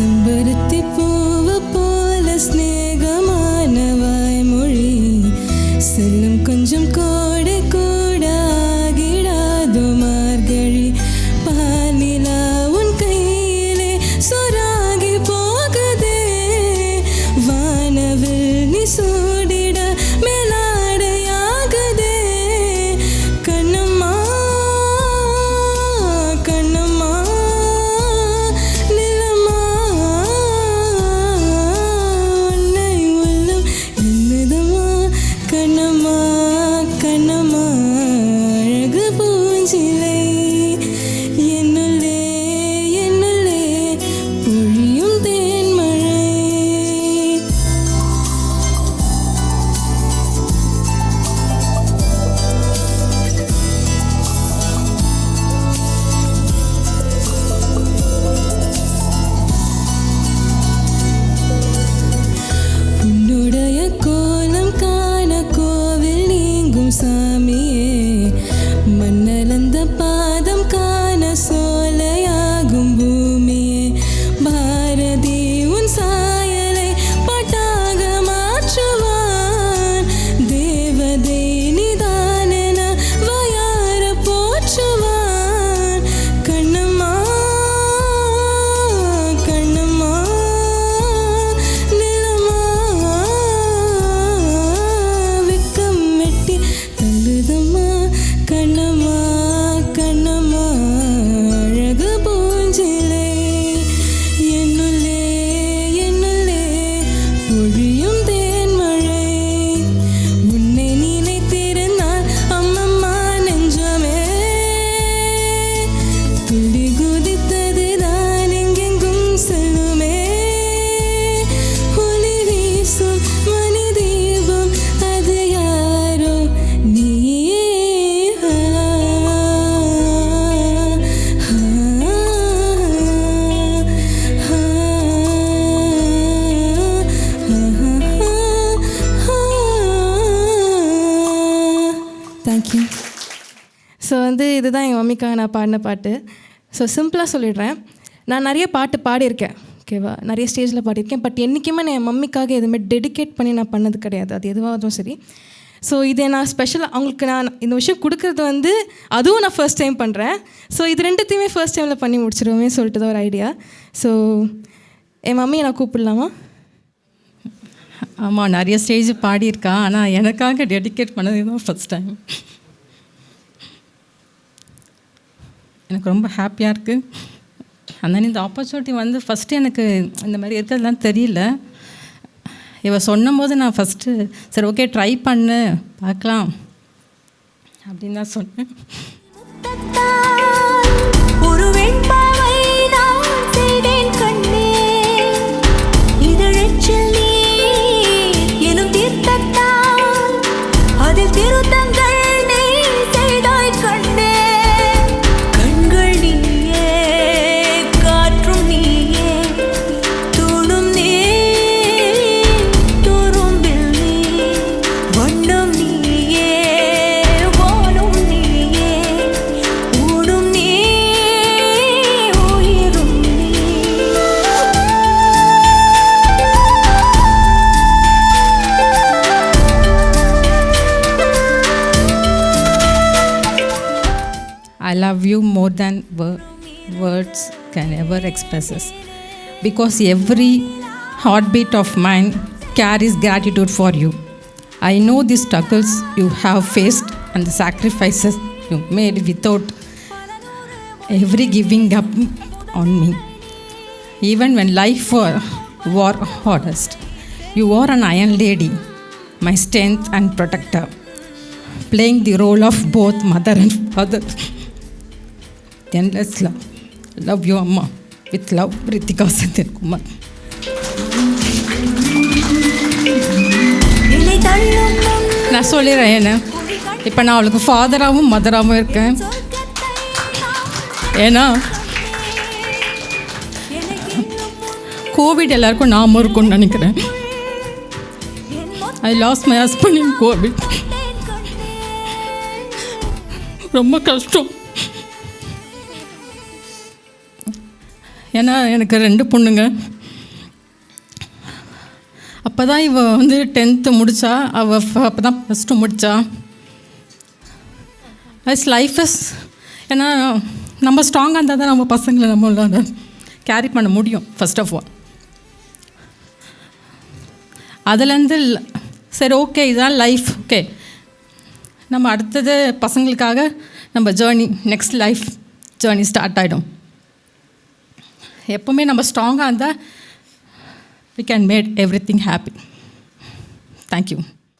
listen, but a deep நெஞ்சிலே என்னுள்ளே என்னுள்ளே பொழியும் தேன்மழை. உன்னுடைய கோலம் காண கோவில் நீங்கும் சாமியே. இதுதான் எங்கள் மம்மிக்காக நான் பாடின பாட்டு. ஸோ சிம்பிளாக சொல்லிடுறேன். நான் நிறைய பாட்டு பாடியிருக்கேன். ஓகேவா நிறைய ஸ்டேஜில் பாடியிருக்கேன். பட் என்றைக்குமே நான் என் மம்மிக்காக எதுவுமே டெடிகேட் பண்ணி நான் பண்ணது கிடையாது. அது எதுவாகவும் சரி. ஸோ இதை நான் ஸ்பெஷலாக அவங்களுக்கு நான் இந்த விஷயம் கொடுக்குறது வந்து அதுவும் நான் ஃபர்ஸ்ட் டைம் பண்ணுறேன் ஸோ இது ரெண்டுத்தையுமே ஃபர்ஸ்ட் டைமில் பண்ணி முடிச்சிருவோமே சொல்லிட்டு தான் ஒரு ஐடியா ஸோ என் மம்மியை நான் கூப்பிடலாமா? ஆமாம் நிறைய ஸ்டேஜ் பாடியிருக்கா. ஆனால் எனக்காக டெடிகேட் பண்ணது தான் ஃபஸ்ட் டைம் எனக்கு ரொம்ப ஹாப்பியாக இருக்குது அந்த இந்த ஆப்பர்ச்சுனிட்டி வந்து ஃபஸ்ட்டு எனக்கு இந்த மாதிரி இருக்கிறதுலாம் தெரியல. இவ சொன்னபோது நான் ஃபஸ்ட்டு சரி ஓகே ட்ரை பண்ணு பார்க்கலாம். அப்படின்னு தான் சொன்னேன். Love you more than words can ever express us. Because every heartbeat of mine carries gratitude for you. I know the struggles you have faced and the sacrifices you made without every giving up on me. Even when life were, were hardest, you are an iron lady, my strength and protector, playing the role of both mother and father. Endless love. Love you, Amma. With love, Ritika Satyan Kumar. நான் சொல்லிடுறேன் என்ன இப்போ நான் அவளுக்கு ஃபாதராகவும் மதராகவும் இருக்கேன் ஏன்னா Covid எல்லாருக்கும் நாம இருக்கும்னு நினைக்கிறேன் I loss my husband in covid ரொம்ப கஷ்டம் ஏன்னா எனக்கு ரெண்டு பொண்ணுங்க. அப்போ தான் இவ வந்து டென்த்து முடித்தா அவள் அப்போ தான் ப்ளஸ் டூ முடித்தா அஸ் லைஃப் இஸ் ஏன்னா நம்ம ஸ்ட்ராங்காக இருந்தால் தான் நம்ம பசங்களை நம்ம கேரி பண்ண முடியும் ஃபஸ்ட் ஆஃப் ஆல் அதுலேருந்து சரி ஓகே இதுதான் லைஃப் ஓகே நம்ம அடுத்தது பசங்களுக்காக நம்ம journey next life journey start ஆகிடும் எப்போவுமே நம்ம ஸ்ட்ராங்காக இருந்தால் we can make everything happy thank you